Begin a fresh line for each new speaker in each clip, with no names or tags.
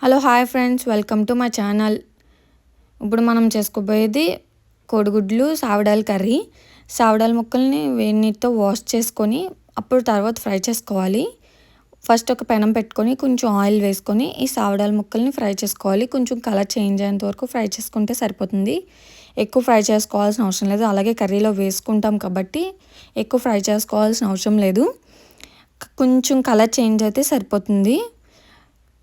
Hello hi friends. Welcome to my channel. ఇప్పుడు మనం చేసుకోబోయేది కోడిగుడ్లు సావడాల కర్రీ. సావడాల ముక్కల్ని వేడి నీటితో వాష్ చేసుకొని అప్పుడు తర్వాత ఫ్రై చేసుకోవాలి. ఫస్ట్ ఒక పెనం పెట్టుకొని కొంచెం ఆయిల్ వేసుకొని ఈ సావడాల ముక్కల్ని ఫ్రై చేసుకోవాలి. కొంచెం కలర్ చేంజ్ అయ్యేంత వరకు ఫ్రై చేసుకుంటే సరిపోతుంది. ఎక్కువ ఫ్రై చేసుకోవాల్సిన అవసరం లేదు. అలాగే కర్రీలో వేసుకుంటాం కాబట్టి ఎక్కువ ఫ్రై చేసుకోవాల్సిన అవసరం లేదు. కొంచెం కలర్ చేంజ్ అయితే సరిపోతుంది.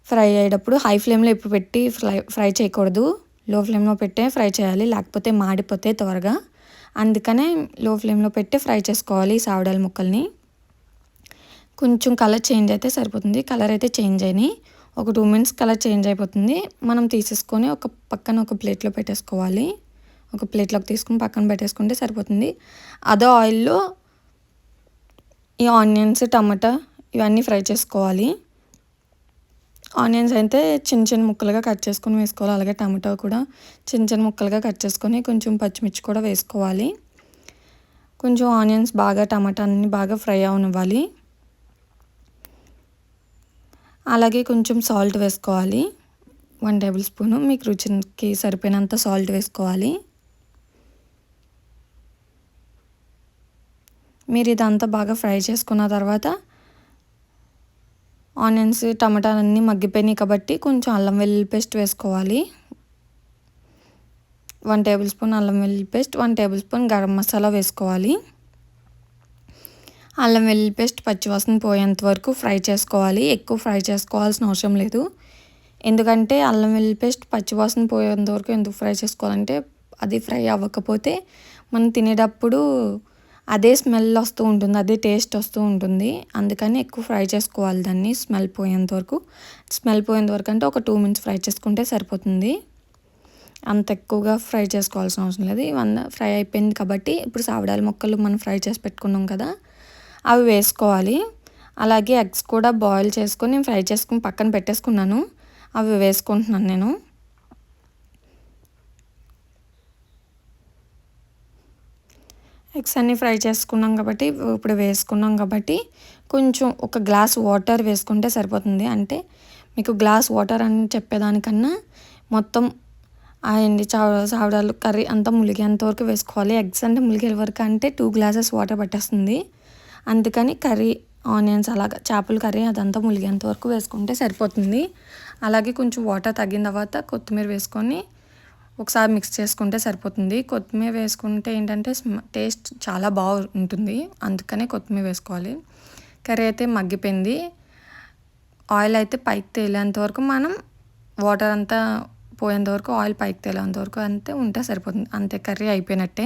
ఫ్రై అయ్యేటప్పుడు హై ఫ్లేమ్లో ఇప్పుడు పెట్టి ఫ్రై ఫ్రై చేయకూడదు. లో ఫ్లేమ్లో పెట్టే ఫ్రై చేయాలి. లేకపోతే మాడిపోతే త్వరగా. అందుకనే లో ఫ్లేమ్లో పెట్టి ఫ్రై చేసుకోవాలి ఈ సావడాల ముక్కల్ని. కొంచెం కలర్ చేంజ్ అయితే సరిపోతుంది. కలర్ అయితే చేంజ్ అయినాయి. ఒక టూ మినిట్స్ కలర్ చేంజ్ అయిపోతుంది. మనం తీసేసుకొని ఒక పక్కన ఒక ప్లేట్లో పెట్టేసుకోవాలి. ఒక ప్లేట్లోకి తీసుకుని పక్కన పెట్టేసుకుంటే సరిపోతుంది. అదే ఆయిల్లో ఈ ఆనియన్స్ టమాటా ఇవన్నీ ఫ్రై చేసుకోవాలి. ఆనియన్స్ అయితే చిన్న చిన్న ముక్కలుగా కట్ చేసుకొని వేసుకోవాలి. అలాగే టమాటో కూడా చిన్న చిన్న ముక్కలుగా కట్ చేసుకొని కొంచెం పచ్చిమిర్చి కూడా వేసుకోవాలి. కొంచెం ఆనియన్స్ బాగా టమాటా అన్ని బాగా ఫ్రై అవనివ్వాలి. అలాగే కొంచెం సాల్ట్ వేసుకోవాలి. One tablespoon. మీకు రుచికి సరిపోయినంత సాల్ట్ వేసుకోవాలి. మీరు ఇదంతా బాగా ఫ్రై చేసుకున్న తర్వాత ఆనియన్స్ టమాటాలు అన్నీ మగ్గిపోయినాయి కాబట్టి కొంచెం అల్లం వెల్లుల్లి పేస్ట్ వేసుకోవాలి. వన్ టేబుల్ స్పూన్ అల్లం వెల్లుల్లి paste one tablespoon garam masala వేసుకోవాలి. అల్లం వెల్లుల్లి పేస్ట్ పచ్చివాసన పోయేంత వరకు ఫ్రై చేసుకోవాలి. ఎక్కువ ఫ్రై చేసుకోవాల్సిన అవసరం లేదు. ఎందుకంటే అల్లం వెల్లుల్లి పేస్ట్ పచ్చివాసన పోయేంత వరకు ఎందుకు ఫ్రై చేసుకోవాలంటే అది ఫ్రై అవ్వకపోతే మనం తినేటప్పుడు అదే స్మెల్ వస్తూ ఉంటుంది అదే టేస్ట్ వస్తూ ఉంటుంది. అందుకని ఎక్కువ ఫ్రై చేసుకోవాలి దాన్ని స్మెల్ పోయేంత వరకు. స్మెల్ పోయేంత వరకు అంటే ఒక టూ మినిట్స్ ఫ్రై చేసుకుంటే సరిపోతుంది. అంత ఎక్కువగా ఫ్రై చేసుకోవాల్సిన అవసరం లేదు. ఇవన్నీ ఫ్రై అయిపోయింది కాబట్టి ఇప్పుడు సావడాల ముక్కలు మనం ఫ్రై చేసి పెట్టుకున్నాం కదా అవి వేసుకోవాలి. అలాగే ఎగ్స్ కూడా బాయిల్ చేసుకొని ఫ్రై చేసుకుని పక్కన పెట్టేసుకున్నాను. అవి వేసుకుంటున్నాను నేను. ఎగ్స్ అన్నీ ఫ్రై చేసుకున్నాం కాబట్టి ఇప్పుడు వేసుకున్నాం కాబట్టి కొంచెం ఒక గ్లాస్ వాటర్ వేసుకుంటే సరిపోతుంది. అంటే మీకు గ్లాస్ వాటర్ అని చెప్పేదానికన్నా మొత్తం అండి చావ చావడాలు కర్రీ అంతా ములిగేంత వరకు వేసుకోవాలి. ఎగ్స్ అంటే ములిగే వరకు అంటే టూ గ్లాసెస్ వాటర్ పట్టేస్తుంది. అందుకని కర్రీ ఆనియన్స్ అలాగా చేపల కర్రీ అదంతా ములిగేంత వరకు వేసుకుంటే సరిపోతుంది. అలాగే కొంచెం వాటర్ తగ్గిన తర్వాత కొత్తిమీర వేసుకొని ఒకసారి మిక్స్ చేసుకుంటే సరిపోతుంది. కొత్తిమీర వేసుకుంటే ఏంటంటే టేస్ట్ చాలా బాగుంటుంది అందుకనే కొత్తిమీర వేసుకోవాలి. కర్రీ అయితే మగ్గిపోయింది. ఆయిల్ అయితే పైకి తేలేంత వరకు మనం వాటర్ అంతా పోయేంత వరకు ఆయిల్ పైకి తేలేంత వరకు అంతే ఉంటే సరిపోతుంది. అంతే కర్రీ అయిపోయినట్టే.